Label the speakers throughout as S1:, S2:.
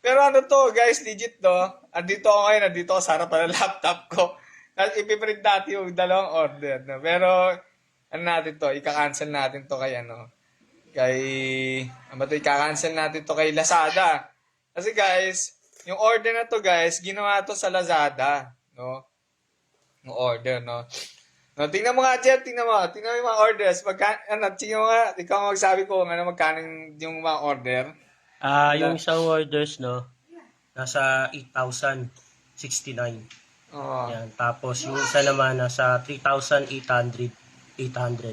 S1: Pero ano to, guys, legit to. Andito ako ngayon, andito ako sa harapan ng laptop ko. At ipiprint natin yung dalawang order. No? Pero, ano natin to, ika-cancel natin to kay ano, kay, ano ba to, ika-cancel natin to kay Lazada. Kasi guys, yung order na to guys, ginawa to sa Lazada. No? Yung order, no? No, tingnan mo nga, Jeff, tingnan mo. Tingnan mo yung mga orders. Magka, ano, tingnan mo nga, ikaw magsabi ko ano magkano yung mga order.
S2: Ah, yung isang orders, no, nasa 8,069.
S1: Oo.
S2: Yan. Tapos yung isa naman nasa 3,800. 800.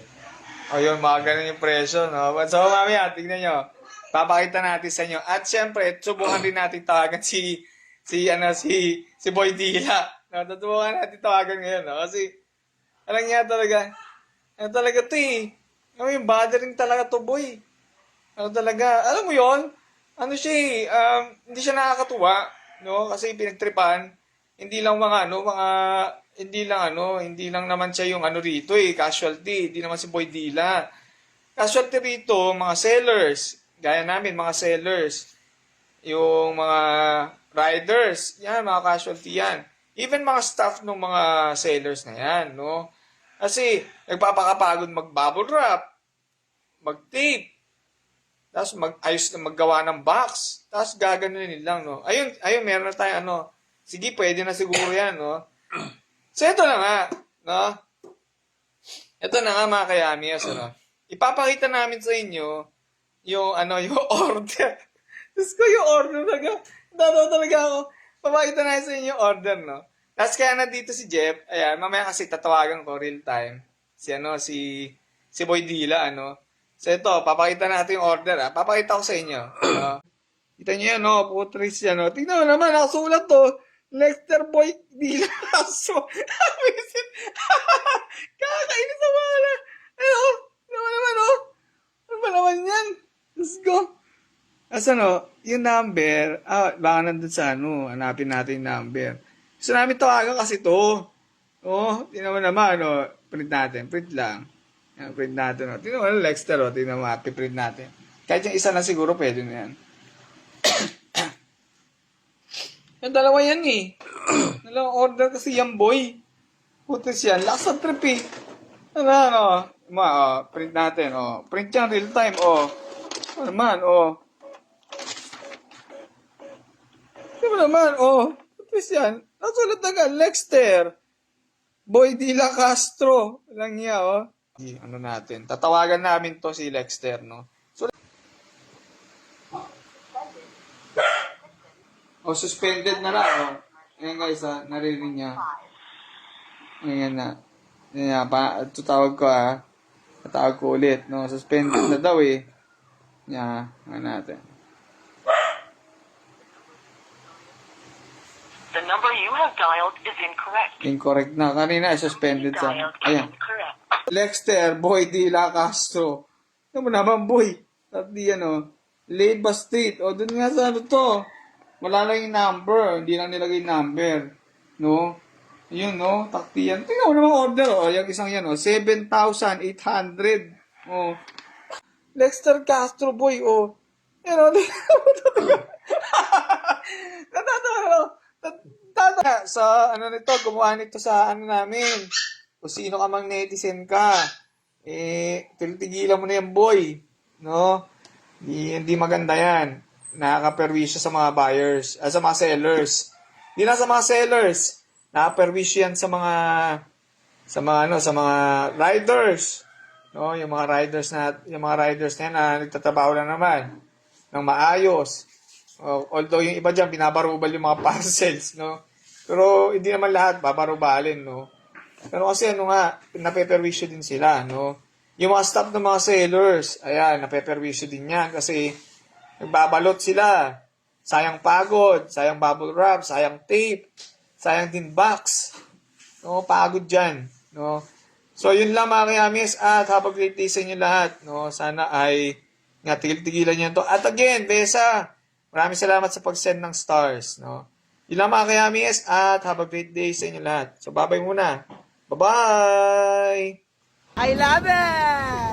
S1: Ayun, mga ganun yung presyo, no? But so, mamaya, tignan nyo. Papakita natin sa inyo. At syempre, subukan din natin tawagan si, si, ano, si, si Boy Dila. No, tutubukan natin tawagan ngayon, no? Kasi, alam niya talaga, ano talaga to eh. Ano yung bothering talaga to, boy. Ano talaga, alam mo yon ano siya eh, um, hindi siya nakakatuwa, no? Kasi pinagtripan, hindi lang mga ano, mga, hindi lang ano, hindi lang naman siya yung ano rito eh, casualty, hindi naman si Boy Dila. Casualty rito, mga sellers, gaya namin, mga sellers, yung mga riders, yan, mga casualty yan. Even mga staff ng mga sellers na yan, no? Kasi, nagpapakapagod mag-bubble wrap, mag-tape, tapos mag-ayos na maggawa ng box. Tapos gaganunin lang, no? Ayun, ayun, meron na tayo, ano. Sige, pwede na siguro yan, no? So, ito na nga, no? Ito na nga, mga kayamias, ano? Ipapakita namin sa inyo yung, ano, yung order. Diyos ko, yung order talaga. Dadaw talaga ako. Papakita na sa inyo yung order, no? Tapos kaya nandito si Jeff, ayan, mamaya kasi tatawagan ko real time. Si, ano, si, si Boy Dila, ano? So ito, papakita natin yung order, ha? Papakita ko sa inyo. Uh, kita niyo yan, no? Putris yan, no? Tingnan mo naman, nakasulat to. Lexter Boy Dila Kaso. Visit. Kakainis sa wala. Oh. Ano ba naman, oh? Ano ba naman yan? Let's go. Asa no, yung number, ah, baka nandun sa ano, hanapin natin yung number. Gusto namin tawagan kasi to. Oh, tingnan mo naman, ano, print natin, print lang. Yan, print natin, oh. Tingnan mo, ano, Lexter, oh, tingnan mo, print natin. Kahit yung isa na siguro, pwede na yan. yung dalawa yan eh. Dalawang order kasi yan, boy. Putis yan, lakas ng trip eh. Ano, ano, ma, oh, print natin, oh. Print yan, real time, oh. Ano naman, oh. Ba naman, oh. Putis yan. Nasulat na nga, Lexter. Boy Dila Castro. Lang niya, oh. Ano natin. Tatawagan namin to si Lexter, no? So, oh, suspended na lang, oh. Ayan guys, ah, narinig niya. Ayan na. Ayan na, pa, tutawag ko, ah. Tatawag ko ulit, no? Suspended na daw, eh. Yan, ano natin.
S3: The number you have dialed is incorrect.
S1: Incorrect na. Kanina, ay suspended sa... Ayan.
S3: incorrect.
S1: Lexter, Boy Dila Castro. Ano mo naman, boy? At di ano, Leyva Street. O, dun nga sa ano to. Wala lang yung number. Hindi lang nilagay number. No? Yun, no? Taktiyan. Tingnan mo naman order, o. Yung isang yan, o. 7,800. O. Lexter Castro, boy, o. Yan, o. Natatawa ko. Tata, sa ano nito, gumawa nito sa ano namin. Kung sino ka mang netizen ka, eh, titigilan mo na yan, boy. No? Hindi, hindi maganda yan. Nakaka-perwisyo sa mga buyers, ah, sa mga sellers. Hindi lang sa mga sellers. Nakaka-perwisyo yan sa mga, sa mga ano, sa mga riders. No, yung mga riders na, yung mga riders na yan na nagtatrabaho lang naman ng maayos. Oh, although yung iba dyan, binabarubal yung mga parcels, no? Pero hindi naman lahat babarubalin, no? Pero kasi ano nga, napeperwisyo din sila, no? Yung mga staff ng mga sellers, ayan, napeperwisyo din yan kasi nagbabalot sila. Sayang pagod, sayang bubble wrap, sayang tape, sayang din box. No, pagod dyan, no? So, yun lang mga kayamis at have a great day sa inyo lahat, no? Sana ay nga tigil-tigilan niyo to. At again, Besa, maraming salamat sa pag-send ng stars, no? Yun lang mga kayamis at have a great day sa inyo lahat. So, bye-bye muna. Bye-bye!
S4: I love it!